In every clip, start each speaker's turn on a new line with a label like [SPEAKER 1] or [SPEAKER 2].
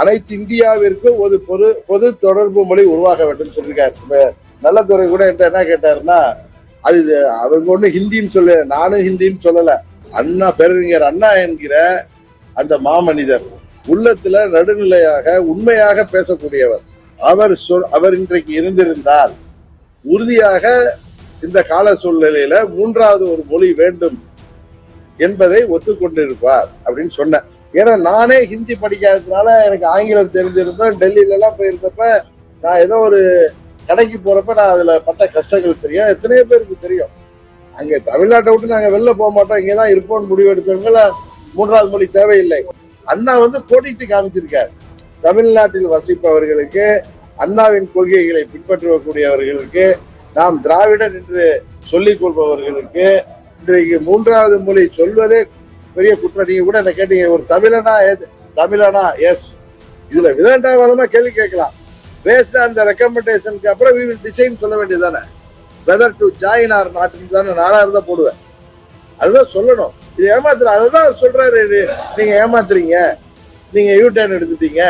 [SPEAKER 1] அனைத்து இந்தியாவிற்கும் ஒரு பொது பொது தொடர்பு மொழி உருவாக வேண்டும் சொல்லியிருக்காரு. இப்ப நல்லதுறை கூட என்கிட்ட என்ன கேட்டாருன்னா அது அவங்க ஒன்றும் ஹிந்தின்னு சொல்ல நானும் ஹிந்தின்னு சொல்லல. அண்ணா பேரறிஞர் அண்ணா என்கிற அந்த மாமனிதர் உள்ளத்துல நடுநிலையாக உண்மையாக பேசக்கூடியவர். அவர் சொல் அவர் இன்றைக்கு இருந்திருந்தால் உறுதியாக இந்த கால சூழ்நிலையில மூன்றாவது ஒரு மொழி வேண்டும் என்பதை ஒத்துக்கொண்டிருப்பார் அப்படின்னு சொன்னேன். ஏன்னா நானே ஹிந்தி படிக்காததுனால எனக்கு ஆங்கிலம் தெரிஞ்சிருந்தோம் டெல்லியில எல்லாம் போயிருந்தப்ப நான் ஏதோ ஒரு கடைக்கு போறப்ப நான் அதுல பட்ட கஷ்டங்கள் தெரியும். எத்தனையோ பேருக்கு தெரியும். அங்க தமிழ்நாட்டை விட்டு நாங்க வெளில போக மாட்டோம் இங்கதான் இருப்போம்னு முடிவு எடுத்தவங்கள மூன்றாவது மொழி தேவையில்லை. அண்ணா வந்து போட்டிட்டு காமிச்சிருக்காரு. தமிழ்நாட்டில் வசிப்பவர்களுக்கு அண்ணாவின் கொள்கைகளை பின்பற்றக்கூடியவர்களுக்கு நாம் திராவிடர் என்று சொல்லிக் கொள்பவர்களுக்கு இன்றைக்கு மூன்றாவது மொழி சொல்வதே பெரிய குற்றம். நீங்க கூட என்ன கேட்டீங்க ஒரு தமிழனா தமிழனா எஸ் இதுல விதண்டாவாதமா கேள்வி கேட்கலாம். பேஸ்ட் அந்த ரெக்கமெண்டேஷனுக்கு அப்புறம் வி வில் டிசைன் சொல்ல வேண்டியதானே வெதர் டு ஜாயின் ஆர் நாட்டுன்னு தானே நானா இருந்தா போடுவேன். அதுதான் சொல்லணும். இது ஏமாத்துற அதுதான் அவர் சொல்றாரு நீங்க ஏமாத்துறீங்க. நீங்க யூ டர்ன் எடுத்துட்டீங்க.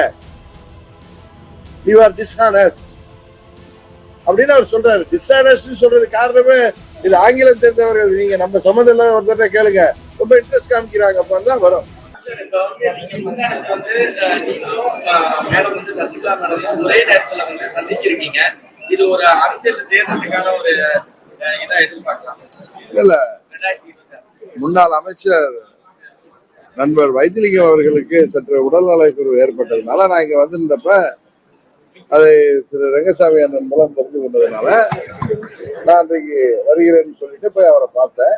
[SPEAKER 1] யூ ஆர் டிஸ்ஹானஸ்ட் அப்படின்னு அவர் சொல்றாரு. டிஸ்ஹானஸ்ட் சொல்றது காரணமே இது ஆங்கிலம் தெரிந்தவர்கள். நீங்க நம்ம சம்மந்தம் இல்லாத ஒருத்தர் கேளுங்க. ரொம்ப இன்ட்ரெஸ்ட் காமிக்கிறாங்க. அப்பதான் தான் வரும்.
[SPEAKER 2] ஒரே நேரத்துல வந்து சந்திச்சிருக்கீங்க. இது ஒரு அரசியல் சேர்றதுக்கான ஒரு அஹ், இதா எதிர்பார்க்கலாம்.
[SPEAKER 1] இல்ல.
[SPEAKER 2] ரெண்டாயிரத்தி இருபத்தி
[SPEAKER 1] முன்னாள் அமைச்சர் நண்பர் வைத்திலிங்கம் அவர்களுக்கு சற்று உடல்நலக்குறைவு ஏற்பட்டதுனால நான் இங்க வந்திருந்தப்ப அதை திரு ரங்கசாமி அண்ணன் மூலம் தெரிந்து கொண்டதுனால நான் இன்றைக்கு வருகிறேன்னு சொல்லிட்டு போய் அவரை பார்த்தேன்.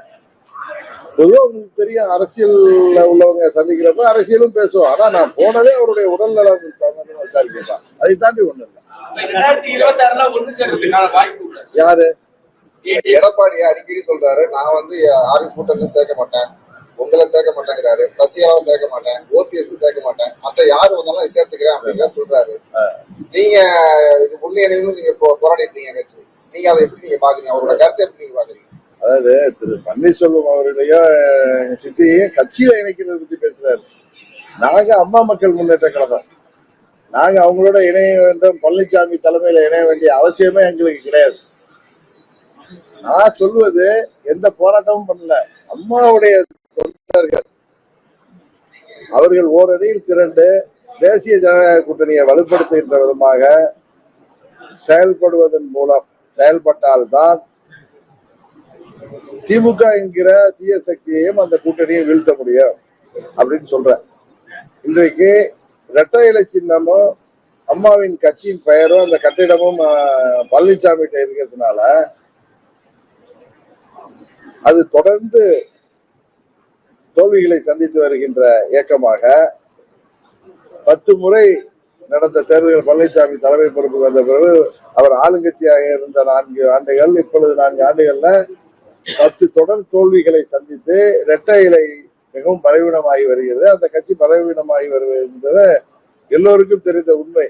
[SPEAKER 1] பொதுவாக உங்களுக்கு தெரியும் அரசியல்ல உள்ளவங்க சந்திக்கிறப்ப அரசியலும் பேசுவோம். ஆனா நான் போனதே அவருடைய உடல்நலம் சம்பந்தமா விசாரிக்கலாம் அதை தாண்டி ஒண்ணு இல்லை யாரு?
[SPEAKER 3] எடப்பாடி அடிக்கடி சொல்றாரு நான் வந்து ஆர்மி கூட்டம்ல சேர்க்க மாட்டேன். உங்களை சேர்க்க மாட்டேங்கிறாரு. சசிகலாவை சேர்க்க மாட்டேன். ஓபிஎஸ் சேர்க்க மாட்டேன். மத்த யாரு வந்தாலும் சேர்த்துக்கிறேன் அப்படிங்கிற சொல்றாரு. நீங்க இது முன்னேறியும் நீங்க போ- போராடிட்டீங்க கட்சி. நீங்க அதை எப்படி நீங்க பாக்குறீங்க? அவரோட கருத்தை எப்படி நீங்க பாக்குறீங்க?
[SPEAKER 1] அதாவது திரு பன்னீர்செல்வம் அவர்களையும் எங்க சித்தியையும் கட்சியில இணைக்கிறத பத்தி பேசுறாரு. நாங்க அம்மா மக்கள் முன்னேற்ற கழகம். நாங்க அவங்களோட இணைய வேண்டும் பழனிசாமி தலைமையில இணைய வேண்டிய அவசியமே எங்களுக்கு கிடையாது. நான் சொல்வது எந்த போராட்டமும் பண்ணல. அம்மாவுடைய தொண்டர்கள். அவர்கள் ஓரணியில் திரண்டு தேசிய ஜனநாயக கூட்டணியை வலுப்படுத்துகின்ற விதமாக செயல்படுவதன் மூலம் செயல்பட்டால்தான் திமுக என்கிற தீய சக்தியையும் அந்த கூட்டணியை வீழ்த்த முடியும் அப்படின்னு சொல்றேன். இன்றைக்கு இரட்டை இலை சின்னமும் அம்மாவின் கட்சியின் பெயரும் அந்த கட்டிடமும் பழனிசாமி கிட்ட இருக்கிறதுனால அது தொடர்ந்து தோல்விகளை சந்தித்து வருகின்ற இயக்கமாக பத்து முறை நடந்த தேர்தல் பழனிசாமி தலைமை பொறுப்புக்கு வந்த பிறகு அவர் ஆளுங்கட்சியாக இருந்த நான்கு ஆண்டுகள் இப்பொழுது நான்கு ஆண்டுகள்ல பத்து தொடர் தோல்விகளை சந்தித்து இரட்டை இலை மிகவும் பலவீனமாகி வருகிறது. அந்த கட்சி பலவீனமாகி வருவது என்பது எல்லோருக்கும் தெரிந்த உண்மை.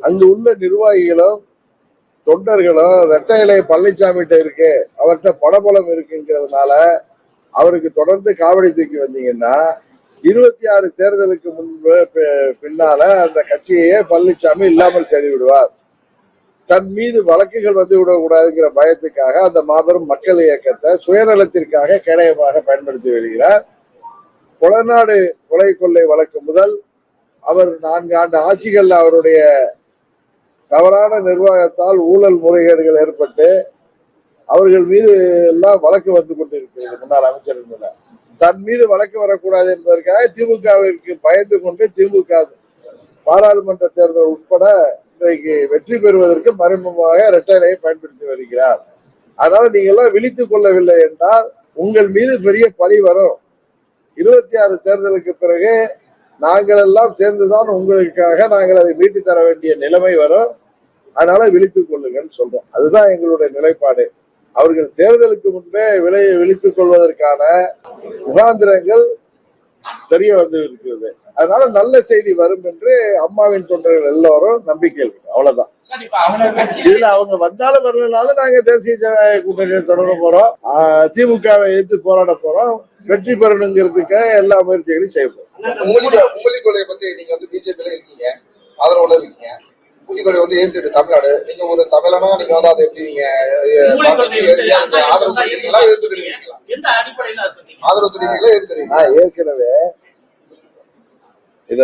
[SPEAKER 1] அங்கு உள்ள நிர்வாகிகளும் தொண்டர்களும் இரட்டை இலை பழனிசாமிகிட்ட இருக்கு அவர்கிட்ட படபலம் இருக்குங்கிறதுனால அவருக்கு தொடர்ந்து காவடி தூக்கி வந்தீங்கன்னா இருபத்தி ஆறு தேர்தலுக்கு முன்பு பின்னால அந்த கட்சியையே பழனிசாமி இல்லாமல் செய்து விடுவார். தன் மீது வழக்குகள் வந்து விடக்கூடாதுங்கிற பயத்துக்காக அந்த மாபெரும் மக்கள் இயக்கத்தை சுயநலத்திற்காக கேடயமாக பயன்படுத்தி வருகிறார். கொளநாடு கொலை கொள்ளை வழக்கு முதல் அவர் நான்கு ஆண்டு ஆட்சிகள் அவருடைய தவறான நிர்வாகத்தால் ஊழல் முறைகேடுகள் ஏற்பட்டு அவர்கள் மீது எல்லாம் வழக்கு வந்து கொண்டிருக்கிறது முன்னாள் அமைச்சர்கள் மேல தன் மீது வழக்கு வரக்கூடாது என்பதற்காக திமுகவிற்கு பயந்து கொண்டு திமுக பாராளுமன்ற தேர்தல் உட்பட இன்றைக்கு வெற்றி பெறுவதற்கு மறைமுகமாக இரட்டைலையை பயன்படுத்தி வருகிறார். அதனால நீங்க விழித்துக் கொள்ளவில்லை என்றால் உங்கள் மீது பெரிய பழி வரும். இருபத்தி ஆறு தேர்தலுக்கு பிறகு நாங்கள் எல்லாம் சேர்ந்துதான் உங்களுக்காக நாங்கள் அதை மீட்டு தர வேண்டிய நிலைமை வரும். அதனால விழித்துக் கொள்ளுங்கன்னு சொல்றோம். அதுதான் எங்களுடைய நிலைப்பாடு. அவர்கள் தேர்தலுக்கு முன்பே விலை விழித்துக் கொள்வதற்கான முகாந்திரங்கள் தெரிய வந்து இருக்கிறது அதனால நல்ல செய்தி வரும் என்று அம்மாவின் தொண்டர்கள் எல்லாரும் நம்பிக்கை இருக்கு அவ்வளவுதான். இதுல அவங்க வந்தாலும் வரலனாலும் நாங்க தேசிய ஜனநாயக கூட்டணியை தொடர போறோம். ஆஹ் திமுகவை எதிர்த்து போராட போறோம். வெற்றி பெறணுங்கிறதுக்காக எல்லா முயற்சிகளையும் செய்ய போறோம்.
[SPEAKER 3] உங்களுக்கு மும்மொழி பத்தி நீங்க வந்து பிஜேபியில இருக்கீங்க. ஆதரவோட இருக்கீங்க. கொள்கை வந்து ஏத்துட்டு தமிழ்நாடு. நீங்க ஒரு தமிழனா நீங்க வந்து அதை எப்படி நீங்க ஆதரவு தெரிவிக்கிறீங்களா? எதிர்த்து தெரிவிக்கிறீங்களா? ஆதரவு தெரிவிக்கிறீங்களா? எதிர்த்து தெரிவிக்கிறீங்களா?
[SPEAKER 1] ஏற்கனவே இத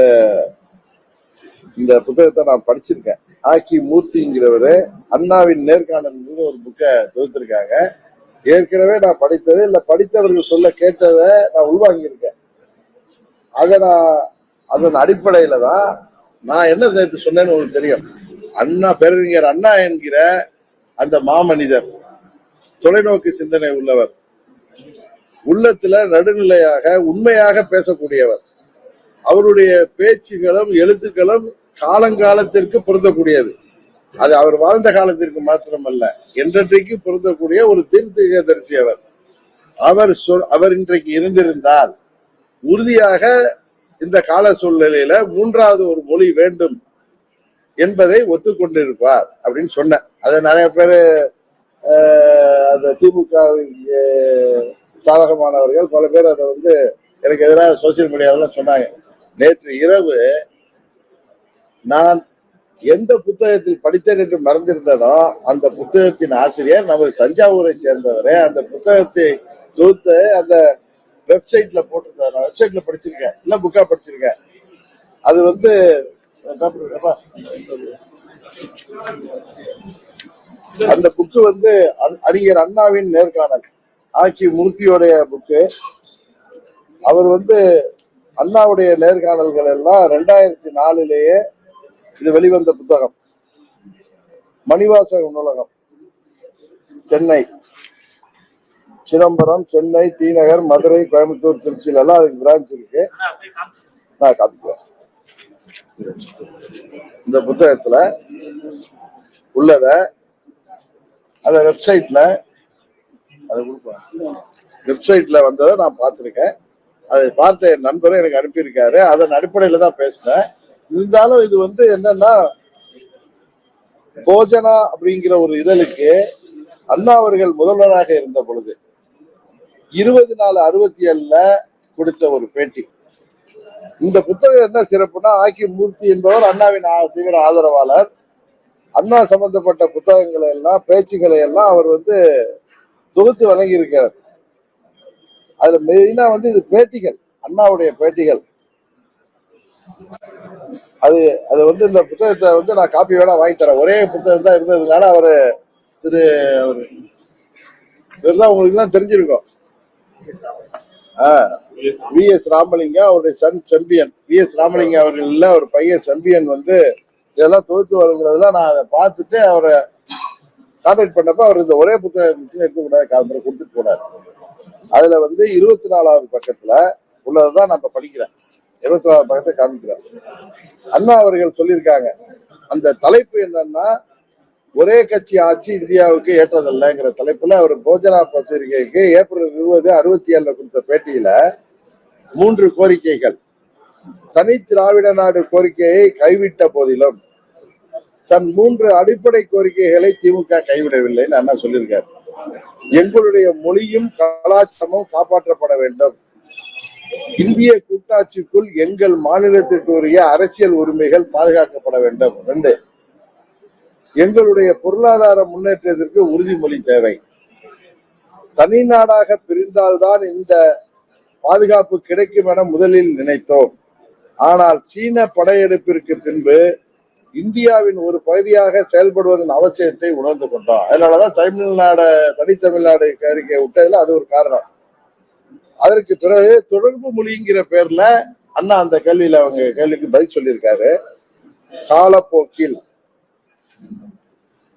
[SPEAKER 1] இந்த புத்தகத்தை நான் படிச்சிருக்கேன். ஆக்கி மூர்த்திங்கிறவரு அண்ணாவின் நேர்காணல் ஒரு புக்கை தொகுத்திருக்காங்க. ஏற்கனவே நான் படித்தது இல்ல படித்தவர்கள் சொல்ல கேட்டதை நான் உள்வாங்கியிருக்கேன். அதை நான் அதன் அடிப்படையில தான் நான் என்ன நேற்று சொன்னேன்னு உங்களுக்கு தெரியும். அண்ணா பேரறிஞர் அண்ணா என்கிற அந்த மாமனிதர் தொலைநோக்கு சிந்தனை உள்ளவர் உள்ளத்துல நடுநிலையாக உண்மையாக பேசக்கூடியவர். அவருடைய பேச்சுகளும் எழுத்துக்களும் காலங்காலத்திற்கு பொருந்தக்கூடியது. அது அவர் வாழ்ந்த காலத்திற்கு மாத்திரமல்ல என்றென்றைக்கு பொருந்தக்கூடிய ஒரு தீர்த்ததரிசி அவர் அவர் சொல் அவர் இன்றைக்கு இருந்திருந்தால் உறுதியாக இந்த கால சூழ்நிலையில மூன்றாவது ஒரு மொழி வேண்டும் என்பதை ஒத்துக்கொண்டிருப்பார் அப்படின்னு சொன்னேன். அதை நிறைய பேர் அந்த திமுக சாதகமானவர்கள் பல பேர் அதை வந்து எனக்கு எதிராக சோசியல் மீடியாவெல்லாம் சொன்னாங்க. நேற்று இரவு நான் எந்த புத்தகத்தில் படித்தேன் என்று மறந்திருந்தனோ அந்த புத்தகத்தின் ஆசிரியர் நமது தஞ்சாவூரை சேர்ந்தவரே அந்த புத்தகத்தை தொகுத்து அந்த வெப்சைட்ல போட்டிருந்தாரு. நான் வெப்சைட்ல படிச்சிருக்கேன் இல்ல புக்கா படிச்சிருக்கேன் அது வந்து அந்த புக்கு வந்து அறிஞர் அண்ணாவின் நேர்காணல். ஆக்கி மூர்த்தியோடைய புக்கு அவர் வந்து அண்ணாவுடைய நேர்காணல்கள் எல்லாம் ரெண்டாயிரத்தி நாலுலேயே இது வெளிவந்த புத்தகம். மணிவாசக நூலகம். சென்னை. சிதம்பரம் சென்னை தீநகர் மதுரை கோயம்புத்தூர் திருச்சியில எல்லாம் அதுக்கு பிரான்ச் இருக்கு. நான் காமிக்கிறேன். இந்த புத்தகத்துல உள்ளத அந்த வெப்சைட்ல அது வெப்சைட்ல வந்ததை நான் பார்த்திருக்கேன். அதை பார்த்த என் நண்பரும் எனக்கு அனுப்பியிருக்காரு. அதன் அடிப்படையில தான் பேசினேன். இருந்தாலும் இது வந்து என்னன்னா போஜனா அப்படிங்கிற ஒரு இதழுக்கு அண்ணா அவர்கள் முதல்வராக இருந்த பொழுது இருபது நாலு அறுபத்தி ஏழுல கொடுத்த ஒரு பேட்டி இந்த புத்தகம் என்ன சிறப்புனா ஆக்கி மூர்த்தி என்பவர் அண்ணாவின் தீவிர ஆதரவாளர். அண்ணா சம்பந்தப்பட்ட புத்தகங்களை எல்லாம் பேச்சுக்களை எல்லாம் அவர் வந்து தொகுத்து வழங்கியிருக்கார் அதுல மெயினா வந்து இது பேட்டிகள் அண்ணாவுடைய பேட்டிகள். அது அது வந்து இந்த புத்தகத்தை வந்து நான் காப்பி வேணா வாங்கி தரேன். ஒரே புத்தகம் தான் இருந்ததுனால அவரு திரு அவரு இவர்தான் உங்களுக்கு தான் தெரிஞ்சிருக்கும். வி எஸ் ராமலிங்கம் அவருடைய son Sembiyan. V S Ramalingam அவர்கள் இல்ல ஒரு பையன் செம்பியன் வந்து இதெல்லாம் தொகுத்து வழங்குறதுல நான் அதை பார்த்துட்டு அவரை கான்டாக்ட் பண்ணப்ப அவர் இந்த ஒரே புத்தகம் இருந்துச்சுன்னு எடுத்துக்கூடாது காலம்பரை கொடுத்துட்டு போனார். அதுல வந்து இருபத்தி நாலாவது பக்கத்துல உள்ளதுதான் நம்ம படிக்கிறேன். இருபத்தி நாலாவது பக்கத்தை காமிக்கிறேன். அண்ணா அவர்கள் சொல்லியிருக்காங்க. அந்த தலைப்பு என்னன்னா ஒரே கட்சி ஆட்சி இந்தியாவுக்கு ஏற்றதல்லங்கிற தலைப்புல அவர் போஜனா பத்திரிகைக்கு ஏப்ரல் இருபது அறுபத்தி ஏழுல கொடுத்த பேட்டியில மூன்று கோரிக்கைகள். தனி திராவிட நாடு கோரிக்கையை கைவிட்ட போதிலும் தன் மூன்று அடிப்படை கோரிக்கைகளை திமுக கைவிடவில்லைன்னு அண்ணா சொல்லியிருக்காரு. எங்களுடைய மொழியும் கலாச்சாரமும் காப்பாற்றப்பட வேண்டும். இந்திய கூட்டாட்சிக்குள் எங்கள் மாநிலத்திற்குரிய அரசியல் உரிமைகள் பாதுகாக்கப்பட வேண்டும். ரெண்டு எங்களுடைய பொருளாதார முன்னேற்றத்திற்கு உறுதிமொழி தேவை. தனி நாடாக பிரிந்தால்தான் இந்த பாதுகாப்பு கிடைக்கும் என முதலில் நினைத்தோம். ஆனால் சீன படையெடுப்பிற்கு பின்பு இந்தியாவின் ஒரு பகுதியாக செயல்படுவதன் அவசியத்தை உணர்ந்து கொண்டோம். அதனாலதான் தமிழ்நாடு தனித்தமிழ்நாடு கோரிக்கை விட்டதுல அது ஒரு காரணம். அதற்கு பிறகு தொடர்பு மொழிங்கிற பேர்ல அண்ணா அந்த கேள்வியில அவங்க கேள்விக்கு பதில் சொல்லியிருக்காரு. காலப்போக்கில்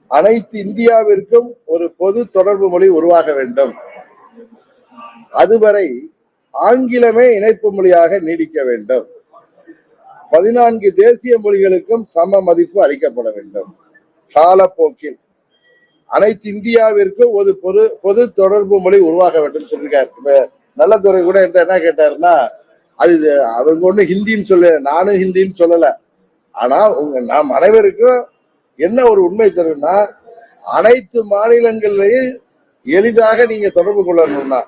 [SPEAKER 1] அனைத்து இந்தியாவிற்கும் ஒரு பொது தொடர்பு மொழி உருவாக வேண்டும். அதுவரை ஆங்கிலமே இணைப்பு மொழியாக நீடிக்க வேண்டும். பதினான்கு தேசிய மொழிகளுக்கும் சம மதிப்பு அளிக்கப்பட வேண்டும். காலப்போக்கில் அனைத்து இந்தியாவிற்கும் ஒரு பொது பொது தொடர்பு மொழி உருவாக வேண்டும் சொல்லியிருக்காரு. நல்லதுறை கூட என்கிட்ட என்ன கேட்டாருன்னா அது அவங்க ஒண்ணு ஹிந்தின்னு சொல்ல நானும் ஹிந்தின்னு சொல்லல. ஆனா உங்க நாம் அனைவருக்கும் என்ன ஒரு உண்மை தெரியும்னா அனைத்து மாநிலங்களையும் எளிதாக நீங்க தொடர்பு கொள்ளணும்னா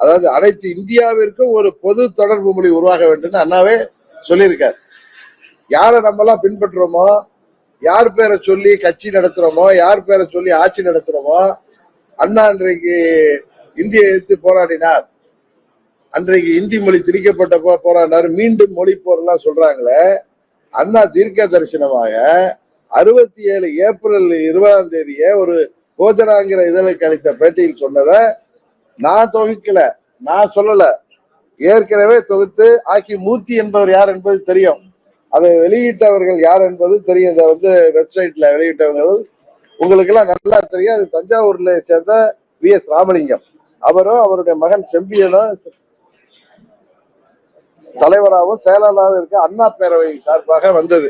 [SPEAKER 1] அதாவது அனைத்து இந்தியாவிற்கும் ஒரு பொது தொடர்பு மொழி உருவாக வேண்டும் அண்ணாவே சொல்லியிருக்கார். யாரை நம்ம எல்லாம் பின்பற்றுறோமோ யார் பேரை சொல்லி கட்சி நடத்துறோமோ யார் பேரை சொல்லி ஆட்சி நடத்துறோமோ அண்ணா அன்றைக்கு இந்தியை எதிர்த்து போராடினார். அன்றைக்கு இந்தி மொழி திணிக்கப்பட்ட போராடினார். மீண்டும் மொழி போரெல்லாம் சொல்றாங்களே அண்ணா தீர்க்க தரிசனமாக அறுபத்தி ஏழு ஏப்ரல் இருபதாம் தேதியே ஒரு போஜனாங்கிற இதழுக்கு அளித்த பேட்டியில் சொன்னதை நான் தொகுக்கல நான் சொல்லல. ஏற்கனவே தொகுத்து ஆக்கி மூர்த்தி என்பவர் யார் என்பது தெரியும். அதை வெளியிட்டவர்கள் யார் என்பது தெரியும். இதை வந்து வெப்சைட்ல வெளியிட்டவர்கள். உங்களுக்கு எல்லாம் நல்லா தெரியும். அது தஞ்சாவூர்ல சேர்ந்த வி எஸ் ராமலிங்கம். அவரும் அவருடைய மகன் செம்பியனும் தலைவராகவும் செயலாளராகவும் இருக்க அண்ணா பேரவை சார்பாக வந்தது.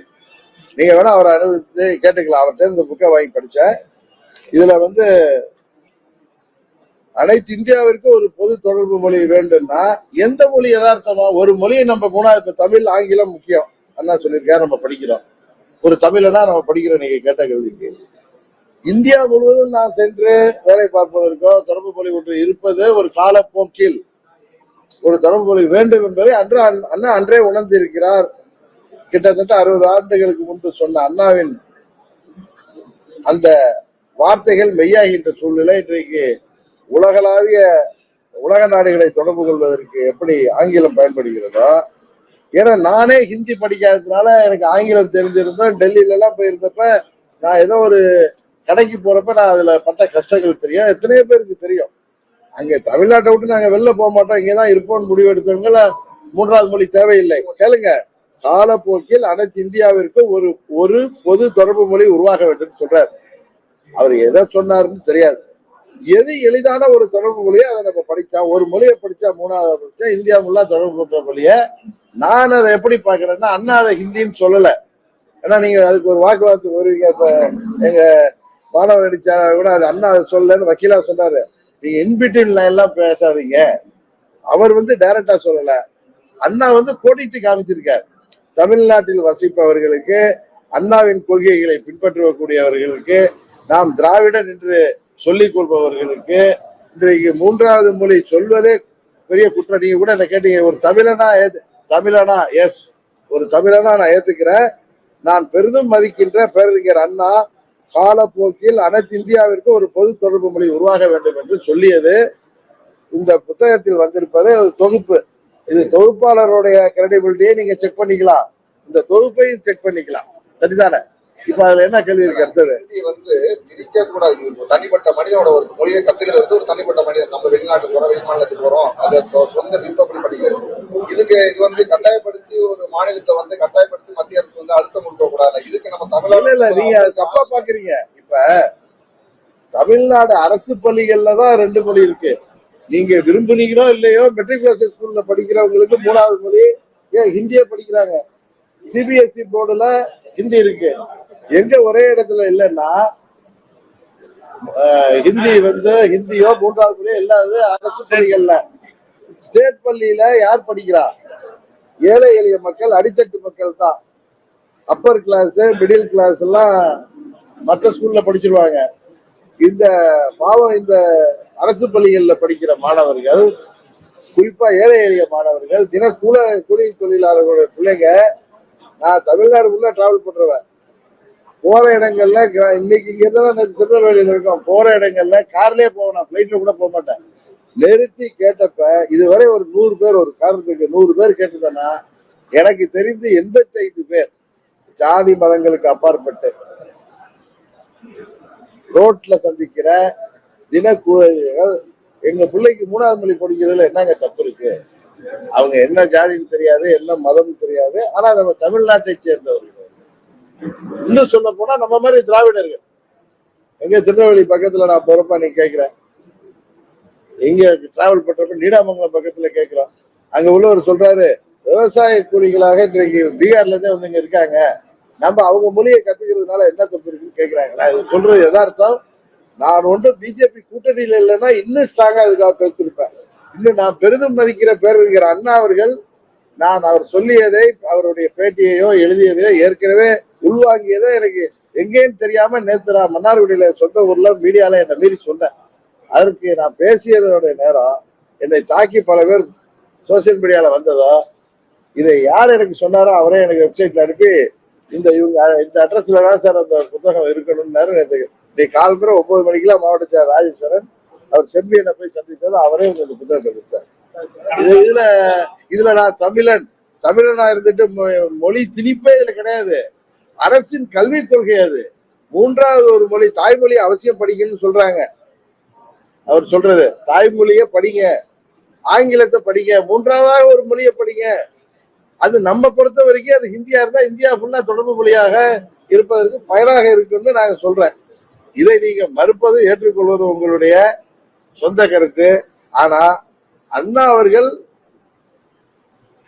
[SPEAKER 1] நீங்க வேணா அவரை அனுபவித்து கேட்டுக்கலாம். அவர்கிட்ட இந்த புக்கை வாங்கி படிச்சேன். இதுல வந்து அனைத்து இந்தியாவிற்கும் ஒரு பொது தொடர்பு மொழி வேண்டும்னா எந்த மொழி யதார்த்தமா? ஒரு மொழியை நம்ம மூணாவது இப்ப தமிழ் ஆங்கிலம் முக்கியம். அண்ணா சொல்லியிருக்காரு நம்ம படிக்கிறோம். ஒரு தமிழனா நம்ம படிக்கிறோம் நீங்க கேட்ட கேள்விக்கு. இந்தியா முழுவதும் நான் சென்று வேலை பார்ப்பதற்கோ தொடர்பு மொழி ஒன்று இருப்பது ஒரு காலப்போக்கில் ஒரு தொடர்பு மொழி வேண்டும் என்பதை அன்று அண்ணா அன்றே உணர்ந்திருக்கிறார். கிட்டத்தட்ட அறுபது ஆண்டுகளுக்கு முன்பு சொன்ன அண்ணாவின் அந்த வார்த்தைகள் மெய்யாகின்ற சூழ்நிலை இன்றைக்கு உலகளாவிய உலக நாடுகளை தொடர்பு கொள்வதற்கு எப்படி ஆங்கிலம் பயன்படுகிறதோ ஏன்னா நானே ஹிந்தி படிக்காததுனால எனக்கு ஆங்கிலம் தெரிஞ்சிருந்தோம் டெல்லியில எல்லாம் போயிருந்தப்ப நான் ஏதோ ஒரு கடைக்கு போறப்ப நான் அதுல பட்ட கஷ்டங்கள் தெரியும். எத்தனையோ பேருக்கு தெரியும். அங்க தமிழ்நாட்டை விட்டு நாங்க வெளில போக மாட்டோம் இங்கதான் இருப்போம்னு முடிவு எடுத்தவங்கள மூன்றாவது மொழி தேவையில்லை. கேளுங்க. காலப்போக்கில் அனைத்து இந்தியாவிற்கும் ஒரு ஒரு பொது தொடர்பு மொழி உருவாக வேண்டும் சொல்றாரு. அவர் எதை சொன்னாருன்னு தெரியாது. எது எளிதான ஒரு தொடர்பு மொழியை அதை நம்ம படிச்சா ஒரு மொழியை படிச்சா மூணாவது படிச்சா இந்தியா முல்லா தொடர்பு கொண்ட மொழிய நான் அதை எப்படி பாக்குறேன்னா அண்ணா அதை ஹிந்தின்னு சொல்லல. ஏன்னா நீங்க அதுக்கு ஒரு வாக்குவாதத்துக்கு வருவீங்க இப்ப எங்க மாணவர் அடிச்சார கூட அது அண்ணா அதை சொல்லலன்னு வக்கீலா சொன்னாரு. நீங்க இன்பிட்வீன் எல்லாம் பேசாதீங்க. அவர் வந்து டைரக்டா சொல்லல. அண்ணா வந்து கோடிட்டு காமிச்சிருக்கார். தமிழ்நாட்டில் வசிப்பவர்களுக்கு அண்ணாவின் கொள்கைகளை பின்பற்றக்கூடியவர்களுக்கு நாம் திராவிடன் என்று சொல்லிக் கொள்பவர்களுக்கு இன்றைக்கு மூன்றாவது மொழி சொல்வதே பெரிய குற்றம். நீங்க கூட என்ன கேட்டீங்க ஒரு தமிழனா தமிழனா எஸ் ஒரு தமிழனா நான் ஏத்துக்கிறேன். நான் பெரிதும் மதிக்கின்ற பேரறிஞர் அண்ணா காலப்போக்கில் அனைத்து இந்தியாவிற்கும் ஒரு பொது தொடர்பு மொழி உருவாக வேண்டும் என்று சொல்லியது. இந்த புத்தகத்தில் வந்திருப்பது ஒரு தொகுப்பு. இது தொகுப்பாளருடைய கிரெடிபிலிட்டியை நீங்க செக் பண்ணிக்கலாம். இந்த தொகுப்பையும் செக் பண்ணிக்கலாம். சரிதானே? இப்ப அதுல என்ன கேள்வி இருக்கு அடுத்தது?
[SPEAKER 3] வந்து திணிக்க கூடாது தனிப்பட்ட மனிதனோட ஒரு மொழியை கத்துக்கிறது வந்து ஒரு தனிப்பட்ட மனிதன். நம்ம வெளிநாட்டுக்கு போறோம் வெளி மாநிலத்துக்கு போறோம் அது சொந்த விருப்பப்படி படிக்கிறது. இதுக்கு இது வந்து கட்டாயப்படுத்தி ஒரு மாநிலத்தை வந்து கட்டாயப்படுத்தி மத்திய அரசு வந்து அழுத்தம் கொடுக்க கூடாது இதுக்கு நம்ம
[SPEAKER 1] இல்ல இல்ல நீங்க
[SPEAKER 3] தமிழ்நாடு
[SPEAKER 1] தப்பா பாக்குறீங்க. இப்ப தமிழ்நாடு அரசு பள்ளிகள்ல தான் ரெண்டு மொழி இருக்கு. நீங்க விரும்புனீங்களோ இல்லையோ மெட்ரிகுலேஷன் ஸ்கூல்ல படிக்கிறவங்களுக்கு மூணாவது மொழி ஏன் ஹிந்தியே படிக்கிறாங்க. சிபிஎஸ்இ போர்டுல ஹிந்தி இருக்கு. எங்க ஒரே இடத்துல இல்லைன்னா ஹிந்தி வந்து ஹிந்தியோ மூன்றாவது மொழியோ இல்லாதது அரசு பள்ளிகள்ல. ஸ்டேட் பள்ளியில யார் படிக்கிறா? ஏழை எளிய மக்கள் அடித்தட்டு மக்கள் தான். அப்பர் கிளாஸ் மிடில் கிளாஸ் எல்லாம் மற்ற ஸ்கூல்ல படிச்சிருவாங்க. இந்த பாவம் இந்த அரசு பள்ளிகளில் படிக்கிற மாணவர்கள் குறிப்பா ஏழை எளிய மாணவர்கள் தின கூல கூலி தொழிலாளர்களுடைய பிள்ளைங்க நான் தமிழ்நாடுக்குள்ள டிராவல் பண்றவன். போற இடங்கள்ல இன்னைக்கு இங்க தான் திருநெல்வேலியில் இருக்கோம் போற இடங்கள்ல கார்லயே போவேன். நான் கூட போக மாட்டேன். நிறுத்தி கேட்டப்ப இதுவரை ஒரு நூறு பேர் ஒரு காரணத்துக்கு நூறு பேர் கேட்டதுன்னா எனக்கு தெரிந்து எண்பத்தைந்து பேர் ஜாதி மதங்களுக்கு அப்பாற்பட்டு. ரோட்ல சந்திக்கிற தினக்கூலிகள் எங்க பிள்ளைக்கு மூணாவது மொழி படிக்கிறதுல என்னங்க தப்பு இருக்கு? அவங்க என்ன ஜாதின்னு தெரியாது என்ன மதம் தெரியாது. ஆனா நம்ம தமிழ்நாட்டை சேர்ந்தவர்கள். இன்னும் சொல்ல போனா நம்ம மாதிரி திராவிடர்கள். எங்க திருநெல்வேலி பக்கத்துல நான் போறப்ப நீ கேக்குறேன். எங்க டிராவல் பண்றப்ப நீடாமங்கலம் பக்கத்துல கேக்குறோம். அங்க உள்ளவர் சொல்றாரு விவசாய கூலிகளாக இன்றைக்கு பீகார்ல இருந்தே வந்து இங்க இருக்காங்க. நம்ம அவங்க மொழியை கத்துக்கிறதுனால என்ன தப்பு இருக்குன்னு கேக்குறாங்க. நான் சொல்றது எதார்த்தம். நான் ஒன்றும் பிஜேபி கூட்டணியில இல்லைன்னா இன்னும் ஸ்ட்ராங்கா அதுக்காக பேசியிருப்பேன். இன்னும் நான் பெரிதும் மதிக்கிற பேரறிஞர் அண்ணா அவர்கள் நான் அவர் சொல்லியதை அவருடைய பேட்டியையோ எழுதியதையோ ஏற்கனவே உள்வாங்கியதோ எனக்கு எங்கேன்னு தெரியாம நேத்து நான் மன்னார்குடியில சொந்த ஊர்ல மீடியால என்னை மீறி சொன்னேன். அதற்கு நான் பேசியதனுடைய நேரம் என்னை தாக்கி பல பேர் சோசியல் மீடியால வந்ததோ இதை யார் எனக்கு சொன்னாரோ அவரே எனக்கு வெப்சைட்ல அனுப்பி இந்த இவங்க இந்த அட்ரஸ்ல தான் சார் அந்த புத்தகம் இருக்கணும்னாரு நேத்து. நீ காலம்புற ஒன்பது மணிக்கெல்லாம் மாவட்ட சார் ராஜேஸ்வரன் அவர் செம்பியனை போய் சந்தித்தது அவரே வந்து இந்த புத்தகத்தை கொடுத்தார் இதுல இதுல நான் தமிழன் தமிழனா இருந்துட்டு மொ- மொழி திணிப்பே இதுல கிடையாது. அரசின் கல்விக் கொள்கை அது. மூன்றாவது ஒரு மொழி தாய்மொழி அவசியம் படிக்கணும்னு சொல்றாங்க. அவர் சொல்றது தாய்மொழியை படிங்க ஆங்கிலத்தை படிங்க மூன்றாவதாக ஒரு மொழியை படிங்க. அது நம்ம பொறுத்த வரைக்கும் அது ஹிந்தியா இருந்தா இந்தியா ஃபுல்லா தொடர்பு மொழியாக இருப்பதற்கு பயனாக இருக்குன்னு நாங்க சொல்றேன். இதை நீங்க மறுப்பது ஏற்றுக்கொள்வது உங்களுடைய சொந்த கருத்து. ஆனா அண்ணா அவர்கள்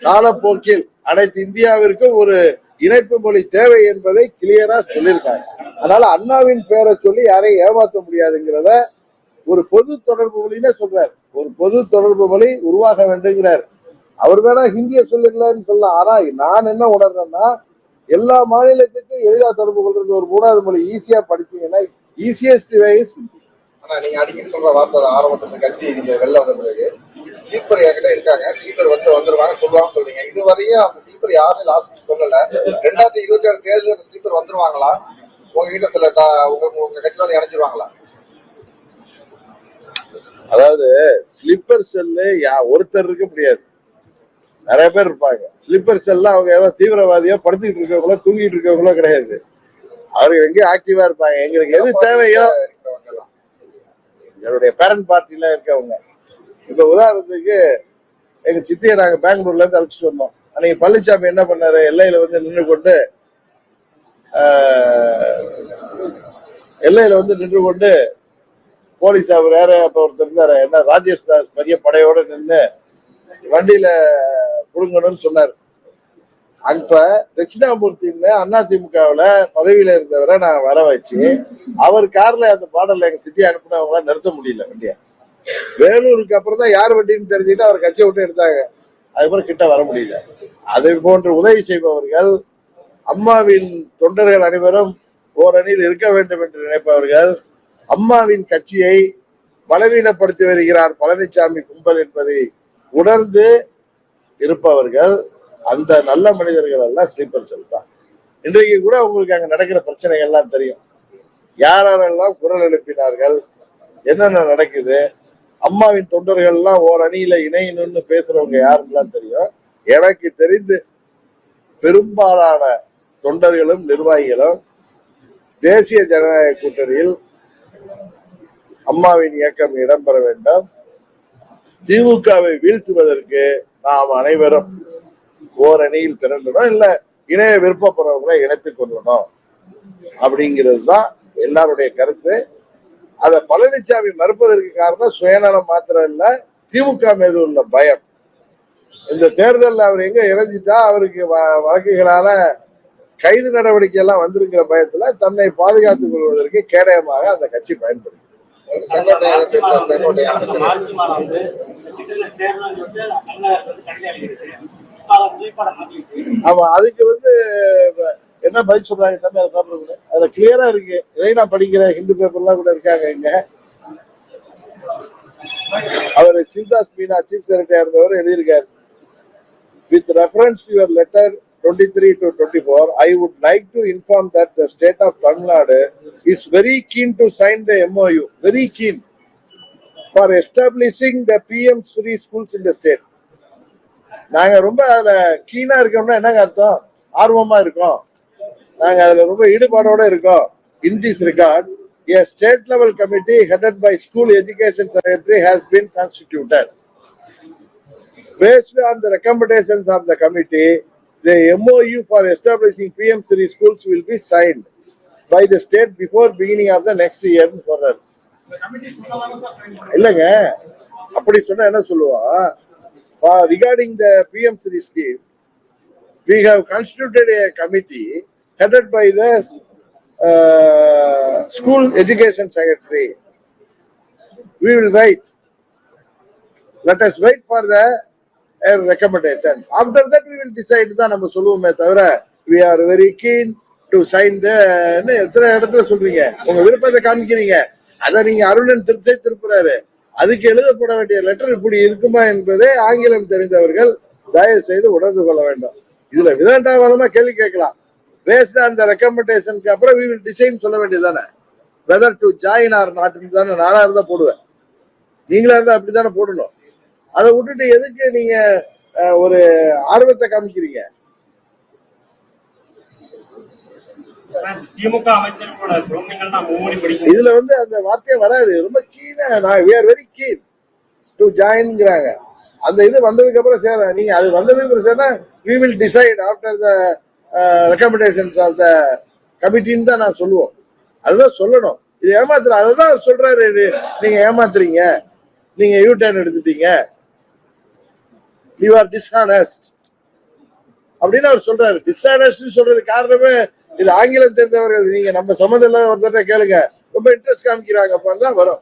[SPEAKER 1] காலப்போக்கில் அனைத்து இந்தியாவிற்கும் ஒரு இணைப்பு மொழி தேவை என்பதை கிளியரா சொல்லியிருக்காங்க அதனால அண்ணாவின் பேரை சொல்லி யாரையும் ஏமாற்ற முடியாதுங்கிறத ஒரு பொது தொடர்பு மொழின்னு சொல்றாரு. ஒரு பொது தொடர்பு மொழி உருவாக வேண்டுங்கிறார். அவர் வேணா ஹிந்தியை சொல்லுங்களேன்னு சொல்லலாம் ஆனா நான் என்ன உணர்றேன்னா எல்லா மாநிலத்துக்கும் எளிதா தொடர்பு கொள்றது ஒரு மூணாவது மொழி ஈஸியா படிச்சீங்கன்னா ஈஸியஸ்ட் வேஸ்
[SPEAKER 3] ஆனா நீங்க அடிக்கடி சொல்ற வார்த்தை ஆரம்பத்துல இந்த கட்சி நீங்க வெளில வந்த பிறகு. ஸ்லீப்பர் என்கிட்ட இருக்காங்க ஸ்லீப்பர் வந்து வந்துருவாங்க சொல்லுவாங்க சொல்றீங்க. இதுவரையும் அந்த ஸ்லீப்பர் யாரும் லாஸ்ட் சொல்லல. ரெண்டாயிரத்தி இருபத்தி ஏழு தேர்தல் அந்த ஸ்லீப்பர் வந்துருவாங்களா? உங்ககிட்ட சில த- உங்க உங்க கட்சியில வந்து இணைஞ்சிருவாங்களா?
[SPEAKER 1] அதாவது ஸ்லிப்பர் செல்லு யா ஒருத்தர் இருக்க முடியாது. நிறைய பேர் இருப்பாங்க. ஸ்லிப்பர் செல்ல அவங்க ஏதோ தீவிரவாதியோ படுத்துக்கிட்டு இருக்கவங்களோ தூங்கிட்டு இருக்கவங்களோ கிடையாது. அவர்கள் எங்கேயும் ஆக்டிவா இருப்பாங்க. எங்களுக்கு எது தேவையோ
[SPEAKER 3] எல்லாம்.
[SPEAKER 1] என்னுடைய பேரண்ட் பார்ட்டில இருக்கவங்க. இப்ப உதாரணத்துக்கு எங்க சித்தியை நாங்க பெங்களூர்ல இருந்து அழைச்சிட்டு வந்தோம். அன்னைக்கு பழனிசாமி என்ன பண்ணாரு? எல்லையில வந்து நின்று கொண்டு எல்லையில வந்து நின்று கொண்டு போலீஸ் அவர் யாரு அப்ப ஒருத்தர் இருந்தாரு. என்ன ராஜேஷ் தாஸ் பெரிய படையோட நின்று வண்டியில புடுங்கணும்னு சொன்னார். அப்ப தட்சிணாமூர்த்தின்னு அண்ணா திமுகவுல பதவியில இருந்தவரை நான் வர வச்சு அவர் கார்ல அந்த பாடல்ல எங்க சித்தி அனுப்புனவங்கள நிறுத்த முடியல வண்டிய. வேலூருக்கு அப்புறம் தான் யார் வண்டின்னு தெரிஞ்சுக்கிட்டு அவர் கட்சியை விட்டு எடுத்தாங்க. அதுக்கப்புறம் கிட்ட வர முடியல. அதை போன்று உதவி செய்பவர்கள் அம்மாவின் தொண்டர்கள் அனைவரும் ஓரணியில் இருக்க வேண்டும் என்று நினைப்பவர்கள் அம்மாவின் கட்சியை பலவீனப்படுத்தி வருகிறார் பழனிசாமி கும்பல் என்பதை உணர்ந்து இருப்பவர்கள் அந்த நல்ல மனிதர்கள் எல்லாம் ஸ்லீப்பர் செல் தான். இன்றைக்கு கூட உங்களுக்கு அங்க நடக்கிற பிரச்சனைகள் எல்லாம் தெரியும். யாரெல்லாம் குரல் எழுப்பினார்கள் என்னென்ன நடக்குது அம்மாவின் தொண்டர்கள் எல்லாம் ஓர் அணியில இணையணும்னு பேசுறவங்க யாருக்கெல்லாம் தெரியும். எனக்கு தெரிந்து பெரும்பாலான தொண்டர்களும் நிர்வாகிகளும் தேசிய ஜனநாயக கூட்டணியில் அம்மாவின் இயக்கம் இடம்பெற வேண்டும். திமுகவை வீழ்த்துவதற்கு நாம் அனைவரும் ஓரணியில் திரண்டணும் இல்ல இணைய விருப்பப்படுறவங்களை இணைத்துக் கொள்ளணும் அப்படிங்கிறது தான் எல்லாருடைய கருத்து. அதை பழனிசாமி மறுப்பதற்கு காரணம் சுயநலம் மாத்திரம் இல்ல திமுக மீது உள்ள பயம். இந்த தேர்தலில் அவர் எங்க இணைஞ்சிட்டா அவருக்கு வ- வழக்குகளால கைது நடவடிக்கை எல்லாம் வந்திருக்கிற பயத்துல தன்னை பாதுகாத்துக் கொள்வதற்கு கேடயமாக அந்த கட்சி பயன்படுது
[SPEAKER 4] மார்ச் மாதம் வந்து திட்டத்துல சேரணும்னு சொல்லிட்டு கண்ணதாசன் வந்து கட்டளை அளிக்கிறது இப்ப அதை முதல்பாட மாத்திக்கிட்டு
[SPEAKER 1] ஆமா அதுக்கு வந்து என்ன பதில் சொல்றாங்க தம்பி அதை பேப்பர் கூட. அதுல கிளியரா இருக்கு. இதை நான் படிக்கிறேன். ஹிந்து பேப்பர்லாம் கூட இருக்காங்க இங்க. அவர் சிவதாஸ் மீனா சீஃப் செக்ரட்டரியா இருந்தவர் எழுதியிருக்காரு. With reference to your letter 23 to 24, I would like to inform that the state of Tamil Nadu is very keen to sign the MOU, very keen for establishing the PM Sri schools in the state. நாங்க ரொம்ப அதுல கீனா இருக்கோம்னா என்னங்க அர்த்தம்? ஆர்வமா இருக்கோம். நாங்க அதுல ரொம்ப ஈடுபாடோட இருக்கோம். In this regard a state level committee headed by school education secretary has been constituted based on the recommendations of the committee the mou for establishing pm Shri schools will be signed by the state before beginning of the next year சொல்றாரு இல்லங்க அப்படி சொன்னா என்ன சொல்லுவான் Uh, regarding the PM Shri scheme, we have constituted a committee headed by the uh, school education secretary. We will wait. Let us wait recommendation after that we will decide தான் நம்ம சொல்லுவோமே தவிர we are very keen to sign தன்னு எத்தனை இடத்துல சொல்றீங்க? உங்க விருப்பத்தை காமிக்கிறீங்க. அதை நீங்க அருணன் திருத்தே திருப்புறாரு. அதுக்கு எழுதப்பட வேண்டிய லெட்டர் இப்படி இருக்குமா என்பதை ஆங்கிலம் தெரிந்தவர்கள் தயவு செய்து உணர்ந்து கொள்ள வேண்டும். இதுல விதண்டாவாதமா கேள்வி கேட்கலாம். பேஸ்ட் அந்த ரெக்கமெண்டேஷனுக்கு அப்புறம் வி வில் டிசைன் சொல்ல வேண்டியதானே வெதர் டு ஜாயின் ஆர் நாட்டுன்னு தானே நானா இருந்தா போடுவேன். நீங்களா இருந்தா அப்படித்தானே போடணும். அதை விட்டுட்டு எதுக்கு நீங்க ஒரு ஆர்வத்தை காமிக்கிறீங்க? இதுல வந்து அந்த வார்த்தையே வராது. ரொம்ப கீழே நான் we are very keen to ஜாயின்ங்கிறாங்க அந்த இது வந்ததுக்கு அப்புறம் சேர நீங்க அது வந்ததுக்கு அப்புறம் we will decide after the uh, recommendations of the கமிட்டின்னு தான் நான் சொல்லுவோம். அதுதான் சொல்லணும். இது ஏமாத்துற அதுதான் சொல்றாரு நீங்க ஏமாத்துறீங்க. நீங்க யூ டர்ன் எடுத்துட்டீங்க. யூ ஆர் டிஸ்ஹானஸ்ட் அப்படின்னு அவர் சொல்றாரு. டிஸ்ஹானஸ்ட் சொல்றது காரணமே இது ஆங்கிலம் தெரிந்தவர்கள். நீங்க நம்ம சம்மந்தம் இல்லாத ஒருத்தர் கேளுங்க. ரொம்ப இன்ட்ரெஸ்ட் காமிக்கிறாங்க. அப்ப தான் வரும்.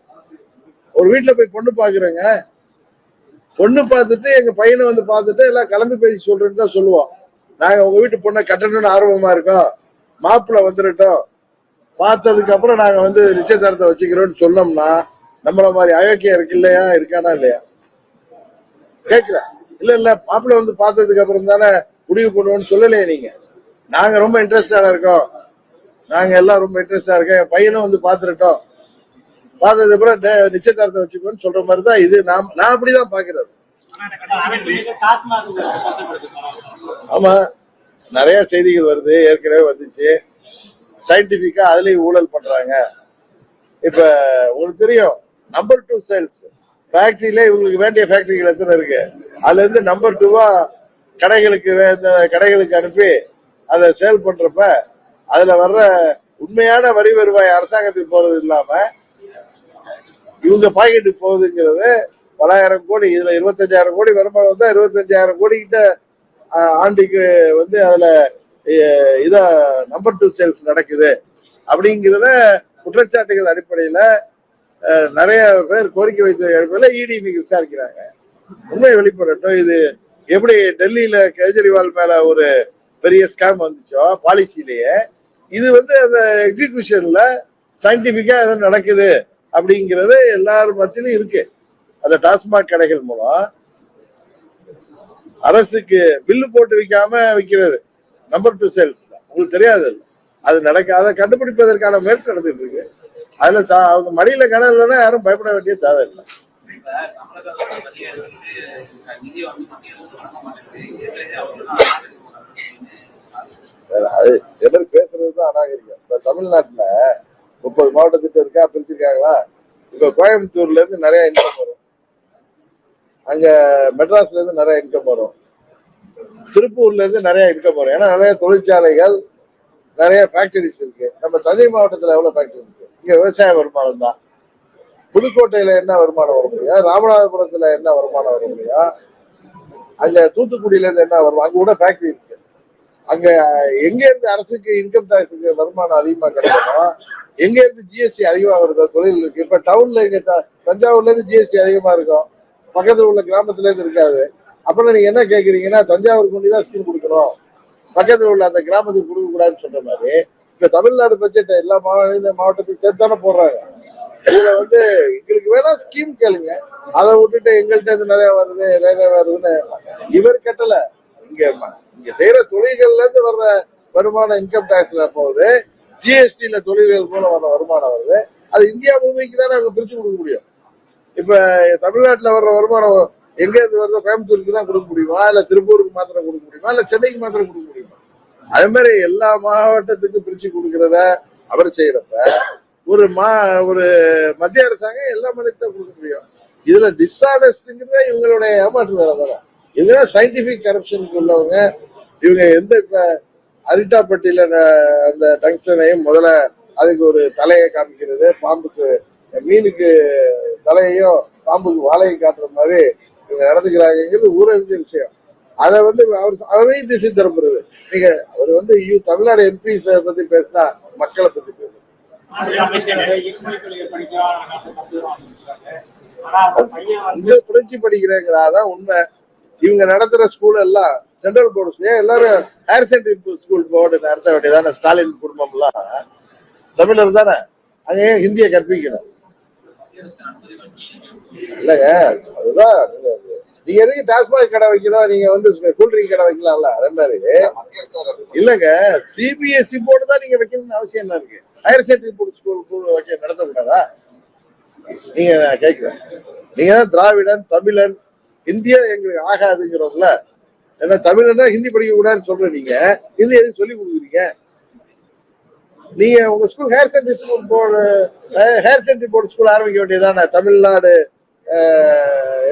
[SPEAKER 1] ஒரு வீட்டுல போய் பொண்ணு பாக்குறேங்க. பொண்ணு பார்த்துட்டு எங்க பையனை வந்து பார்த்துட்டு எல்லாம் கலந்து பேசி சொல்றேன்னு தான் சொல்லுவோம். நாங்க உங்க வீட்டு பொண்ணை கட்டணும்னு ஆர்வமா இருக்கோம். மாப்பிள்ளை வந்துடட்டும் பார்த்ததுக்கு அப்புறம் நாங்க வந்து நிச்சயதாரத்தை வச்சுக்கிறோம்னு சொன்னோம்னா நம்மள மாதிரி அயோக்கியம் இருக்கு இல்லையா இருக்கானா இல்லையா? கேக்குறேன் இல்ல இல்ல மாப்பிள்ளை வந்து பார்த்ததுக்கு அப்புறம் தானே முடிவு பண்ணுவோம்னு சொல்லலையே நீங்க. நாங்க ரொம்ப இன்ட்ரெஸ்டடா இருக்கோம். நாங்க எல்லாம் ரொம்ப இன்ட்ரெஸ்டா இருக்கோம். என் பையனும் வந்து பாத்துட்டோம் பார்த்ததுக்கு அப்புறம் நிச்சயதார்த்தம் வச்சுக்கோன்னு சொல்ற மாதிரி தான் இது நான் நான் அப்படிதான் பாக்குறது ஆமா நிறைய செய்திகள் வருது. ஏற்கனவே வந்துச்சு. சயின்டிபிக்கா அதுலயும் ஊழல் பண்றாங்க. இப்ப உங்களுக்கு தெரியும் நம்பர் டூ சேல்ஸ் ஃபேக்டரியில இவங்களுக்கு வேண்டிய ஃபேக்டரிகள் எத்தனை இருக்கு? அதுல இருந்து நம்பர் டூவா கடைகளுக்கு கடைகளுக்கு அனுப்பி அதை சேல் பண்றப்ப அதுல வர்ற உண்மையான வரி வருவாய் அரசாங்கத்துக்கு போறது இல்லாம இவங்க பாக்கெட்டுக்கு போகுதுங்கிறது பலாயிரம் கோடி இதுல இருபத்தஞ்சாயிரம் கோடி வருமானம் வந்தா இருபத்தஞ்சாயிரம் கோடி கிட்ட ஆண்டுக்கு வந்து அதுல அஹ், இதா நம்பர் டூ சேல்ஸ் நடக்குது. அப்படிங்கிறத குற்றச்சாட்டுகள் அடிப்படையில நிறைய பேர் கோரிக்கை வைத்த இடத்துல இடி இன்னைக்கு விசாரிக்கிறாங்க. உண்மை வெளிப்படட்டும். இது எப்படி டெல்லியில கெஜ்ரிவால் மேல ஒரு பெரிய ஸ்கேம் வந்துச்சோ பாலிசிலேயே இது வந்து அந்த எக்ஸிகியூஷன்ல சயின்டிபிக்கா எதுவும் நடக்குது அப்படிங்கிறது எல்லார் மத்தியிலும் இருக்கு. அந்த டாஸ்மாக் கடைகள் மூலம் அரசுக்கு பில்லு போட்டு விற்காம விற்கிறது நம்பர் டூ சேல்ஸ் உங்களுக்கு தெரியாது அது நடக்க அதை கண்டுபிடிப்பதற்கான முயற்சி நடந்துட்டு இருக்கு. அதுல தா- அவங்க மடியில கடன் இல்லைன்னா யாரும் பயப்பட வேண்டிய தேவையில்லை
[SPEAKER 2] இல்லை.
[SPEAKER 1] அது இது மாதிரி பேசுறது தான் அநாகரிகம். இப்ப தமிழ்நாட்டுல முப்பது மாவட்டத்திட்ட இருக்கா பிரிச்சிருக்காங்களா? இப்ப கோயம்புத்தூர்ல இருந்து நிறைய இன்கம் வரும். அங்க மெட்ராஸ்ல இருந்து நிறைய இன்கம் வரும். திருப்பூர்ல இருந்து நிறைய இன்கம் வரும். ஏன்னா நிறைய தொழிற்சாலைகள் நிறைய ஃபேக்டரிஸ் இருக்கு. நம்ம தஞ்சை மாவட்டத்துல எவ்வளவு ஃபேக்டரி இருக்கு? இங்க விவசாய வருமானம் தான். புதுக்கோட்டையில என்ன வருமானம் வர முடியும் ராமநாதபுரத்துல என்ன வருமானம் வர முடியும் அங்க தூத்துக்குடியில இருந்து என்ன வரும்? அங்க கூட ஃபேக்டரி இருக்கு. அங்க எங்க இருந்து அரசுக்கு இன்கம் டாக்ஸுக்கு வருமானம் அதிகமா கிடைக்கணும் எங்க இருந்து ஜிஎஸ்டி அதிகமா வருதோ தொழில் இருக்கு. இப்ப டவுன்ல இங்க தஞ்சாவூர்ல இருந்து ஜிஎஸ்டி அதிகமா இருக்கும். பக்கத்துல உள்ள கிராமத்துல இருந்து இருக்காது. அப்புறம் நீங்க என்ன கேக்குறீங்கன்னா தஞ்சாவூர் கொண்டு தான் ஸ்கீம் கொடுக்கணும். பக்கத்துல உள்ள அந்த கிராமத்துக்கு கொடுக்க கூடாதுன்னு சொல்ற மாதிரி இப்ப தமிழ்நாடு பட்ஜெட் எல்லா மாநில மாவட்டத்தையும் சேர்த்து போடுறாங்க. இதுல வந்து எங்களுக்கு வேணா ஸ்கீம் கேளுங்க. அதை விட்டுட்டு எங்கள்கிட்ட இருந்து நிறைய வருது நிறைய வருதுன்னு இவர் கட்டல. இங்க இங்க செய்யற தொழில்கள்ல இருந்து வர்ற வருமானம் இன்கம் டாக்ஸ்ல போகுது. ஜிஎஸ்டில தொழில்கள் மூலம் வர்ற வருமானம் வருது. அது இந்தியா முழுமைக்கு தானே அங்க பிரிச்சு கொடுக்க முடியும். இப்ப தமிழ்நாட்டுல வர்ற வருமானம் எங்க இருந்து வருதோ கோயம்புத்தூருக்கு தான் கொடுக்க முடியுமா? இல்ல திருப்பூருக்கு மாத்திரம் கொடுக்க முடியுமா? இல்ல சென்னைக்கு மாத்திரம் கொடுக்க முடியுமா? அது மாதிரி எல்லா மாவட்டத்துக்கும் பிரிச்சு கொடுக்கறத அவர் செய்யறப்ப ஒரு மா ஒரு மத்திய அரசாங்கம் எல்லா மாநிலத்தையும் கொடுக்க முடியும். இதுல டிஸ்ஆனஸ்ட்ங்கிறத இவங்களுடைய ஏமாற்று வேலை தானே. இவங்க தான் சயின்டிபிக் கரப்ஷனுக்கு உள்ளவங்க. இவங்க எந்த இப்ப அரிட்டாப்பட்டியில அந்த டங்ஷனையும் முதல்ல அதுக்கு ஒரு தலையை காமிக்கிறது. பாம்புக்கு மீனுக்கு தலையையும் பாம்புக்கு வாழையும் காட்டுற மாதிரி இவங்க நடந்துக்கிறாங்கிறது ஊரறிஞ்ச விஷயம். அதை வந்து அவர் அதையும் திசை திருப்புறது. நீங்க அவர் வந்து யூ- தமிழ்நாடு எம்பி பத்தி பேசினா மக்களை பத்தி இந்த புரட்சி படிக்கிறேங்கிறாதான் உண்மை. இவங்க நடத்துற ஸ்கூல் எல்லாம் சென்ட்ரல் போர்டு எல்லாரும் ஹையர் செகண்டரி ஸ்கூல் போர்டு நடத்த வேண்டியதானே? ஸ்டாலின் குடும்பம்லாம். தமிழர் தானே? அங்க ஹிந்தியை கற்பிக்கணும்? இல்லைங்க அதுதான் நீங்க எதுக்கு டாஸ்மாக் கடை வைக்கணும்? நீங்க வந்து கூல்ட்ரிங்க் கடை வைக்கலாம்ல அதே மாதிரி. இல்லங்க சிபிஎஸ்சி போர்டு தான் நீங்க வைக்கணும்னு அவசியம் என்ன இருக்கு? ஹையர் செகண்டரி போர்டு ஸ்கூல் வைக்க நடத்தக்கூடாதா? நீங்க நான் கேட்கிறேன். நீங்க தான் திராவிடன் தமிழன் இந்தியா எங்களுக்கு ஆகாதுங்கிறோம்ல. ஏன்னா தமிழன்னா ஹிந்தி படிக்க கூடாதுன்னு சொல்ற நீங்க. ஹிந்தி எதுக்கு சொல்லி கொடுக்குறீங்க? நீங்க உங்க school higher secondary school board higher secondary board school ஆரம்பிக்க வேண்டியதான தமிழ்நாடு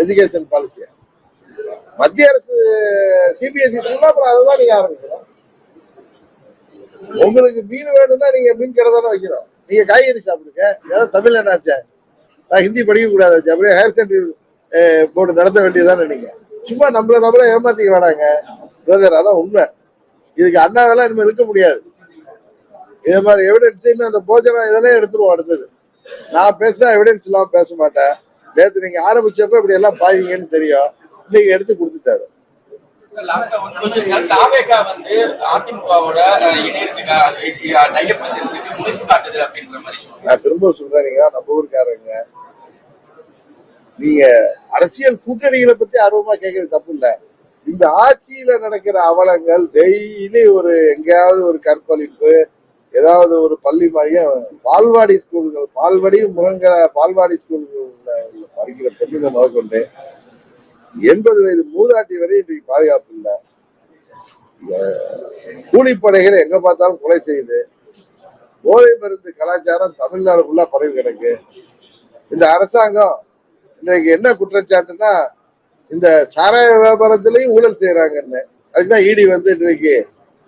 [SPEAKER 1] எஜுகேஷன் பாலிசி மத்திய அரசு சிபிஎஸ்சி சொன்னா அப்புறம் அதை தான் நீங்க ஆரம்பிக்கணும். உங்களுக்கு மீன் வேணும்னா நீங்க மீன் கடை தானே வைக்கிறோம் நீங்க காய்கறி சாப்பிடுங்க. ஏதாவது தமிழ் என்னாச்சா நான் ஹிந்தி படிக்க கூடாதாச்சு அப்படியே ஹையர் செகண்டரி போர்டு நடத்த வேண்டியதானே நீங்க. சும்மா நம்மள நம்மள ஏமாத்திக்க வேணாங்க. பிரதர் அதான் உண்மை. இதுக்கு அண்ணாவெல்லாம் இனிமேல் இருக்க முடியாது. இதே மாதிரி எவிடன்ஸ் இன்னும் அந்த போஜனம் இதெல்லாம் எடுத்துருவோம் அடுத்தது. நான் பேசினா எவிடன்ஸ் இல்லாம பேச மாட்டேன். நேற்று நீங்க ஆரம்பிச்சப்ப இப்படி எல்லாம் பாய்வீங்கன்னு தெரியும். இன்னைக்கு எடுத்து கொடுத்துட்டாரு. நான் திரும்ப சொல்றேன் நீங்க நம்ம ஊருக்காரங்க நீங்க அரசியல் கூட்டணிகளை பத்தி ஆர்வமா கேட்கறது தப்பு இல்ல. இந்த ஆட்சியில நடக்கிற அவலங்கள் டெய்லி ஒரு எங்கேயாவது ஒரு கற்பழிப்பு ஏதாவது ஒரு பள்ளி மையம் பால்வாடி ஸ்கூல்கள் பால்வாடி முழங்கிற பால்வாடி ஸ்கூல்கள்ல உள்ள படிக்கிற பெண்ணுங்க முதற்கொண்டு எண்பது வயது மூதாட்டி வரை இன்றைக்கு பாதுகாப்பு இல்லை. கூலிப்படைகளை எங்க பார்த்தாலும் கொலை செய்யுது. போதை மருந்து கலாச்சாரம் தமிழ்நாடு ஃபுல்லா பரவி கிடக்கு. இந்த அரசாங்கம் இன்னைக்கு என்ன குற்றச்சாட்டுன்னா இந்த சாராய வியாபாரத்திலையும் ஊழல் செய்யறாங்கன்னு அதுதான் இடி வந்து இன்றைக்கு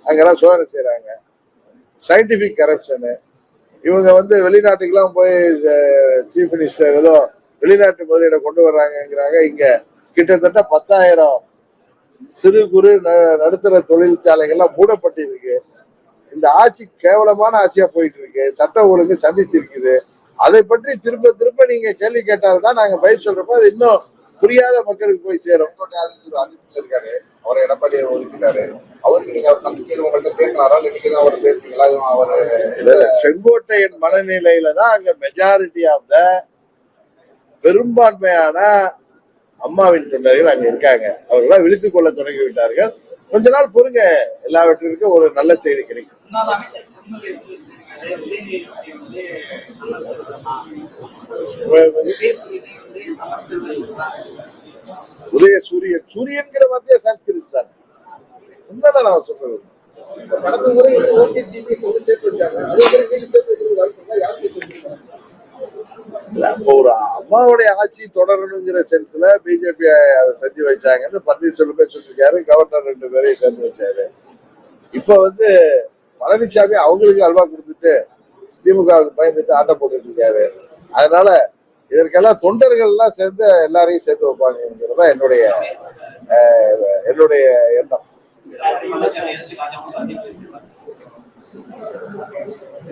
[SPEAKER 1] அங்கெல்லாம் சோதனை செய்யறாங்க சயின்டிபிக் கரப்ஷனு இவங்க வந்து வெளிநாட்டுக்கெல்லாம் போய் சீஃப் மினிஸ்டர் ஏதோ வெளிநாட்டு முதலீடை கொண்டு வர்றாங்கங்கிறாங்க இங்கே. கிட்டத்தட்ட பத்தாயிரம் சிறு குறு நடுத்தர தொழிற்சாலைகள்லாம் மூடப்பட்டிருக்கு. இந்த ஆட்சி கேவலமான ஆட்சியா போயிட்டு இருக்கு சட்ட ஒழுங்கு சந்திச்சிருக்குது. அதை பற்றி திரும்ப திரும்ப நீங்க கேள்வி கேட்டால்தான் நாங்க பதில் சொல்றப்போ அது இன்னும் புரியாத மக்களுக்கு போய் சேரும்.
[SPEAKER 3] இருக்காரு. அவரை எடப்பாடி ஒதுக்கிட்டாரு. அவருக்கு நீங்க அவர் சந்திச்சு உங்கள்கிட்ட பேசினாரா? நீங்க தான் அவர் பேசுனீங்களா? அவரு
[SPEAKER 1] செங்கோட்டையன் மனநிலையில தான் அங்க மெஜாரிட்டி ஆஃப் த பெரும்பான்மையான அம்மாவின் தொண்டர்கள் அங்க இருக்காங்க. அவர்களாம் விழித்துக் கொள்ள தொடங்கி விட்டார்கள். கொஞ்ச நாள் பொறுங்க. எல்லாவற்றிற்கும் ஒரு நல்ல செய்தி கிடைக்கும். உதய சூரியன். சூரியன்கிற வார்த்தையே சான்ஸ்கிரிட் தான். உண்மைதான் நான் சொல்றது.
[SPEAKER 3] கடந்த முறை ஓகே சிபிஎஸ் வந்து சேர்த்து வச்சாங்க. அதே மாதிரி சேர்த்து வைக்கிறது வாய்ப்பு? யார் சேர்த்து வச்சிருக்காங்க?
[SPEAKER 1] இல்ல, ஒரு அம்மாவுடைய ஆட்சி தொடரணுங்கிற சென்ஸ்ல பிஜேபி அதை செஞ்சு வச்சாங்கன்னு பன்னீர்செல்வமே சொல்லிருக்காரு கவர்னர் ரெண்டு பேரையும் சேர்ந்து வச்சாரு. இப்ப வந்து பழனிசாமி அவங்களுக்கு அல்வா கொடுத்துட்டு திமுகவுக்கு பயந்துட்டு ஆட்டம் போட்டுட்டு இருக்காரு. அதனால இதற்கெல்லாம் தொண்டர்கள் எல்லாம் சேர்ந்து எல்லாரையும் சேர்த்து வைப்பாங்கிறது என்னுடைய என்னுடைய எண்ணம்.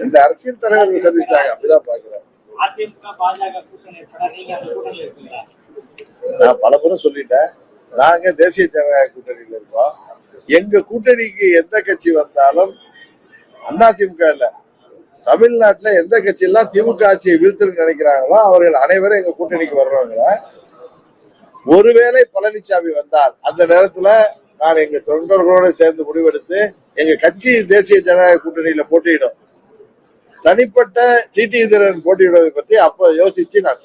[SPEAKER 1] இந்த அரசியல் தலைவர்கள் சந்திச்சாங்க அப்படிதான் பாக்குறேன்
[SPEAKER 4] அதிமுக பாஜக கூட்டணி நீங்க அந்த கூட்டணியில் இருக்கீங்களா?
[SPEAKER 1] நான் பலமுறை சொல்லிட்டேன். நாங்க தேசிய ஜனநாயக கூட்டணியில இருக்கோம். எங்க கூட்டணிக்கு எந்த கட்சி வந்தாலும் அதிமுக இல்ல. தமிழ்நாட்டுல எந்த கட்சி எல்லாம் திமுக ஆட்சியை வீழ்த்துன்னு நினைக்கிறாங்களோ அவர்கள் அனைவரும் எங்க கூட்டணிக்கு வர்றவங்க. ஒருவேளை பழனிசாமி வந்தார் அந்த நேரத்துல நான் எங்க தொண்டர்களோட சேர்ந்து முடிவெடுத்து எங்க கட்சி தேசிய ஜனநாயக கூட்டணியில போட்டியிடும். தனிப்பட்ட டிடி திறன் போட்டியிடுவதை பத்தி அப்போ யோசிச்சு நான்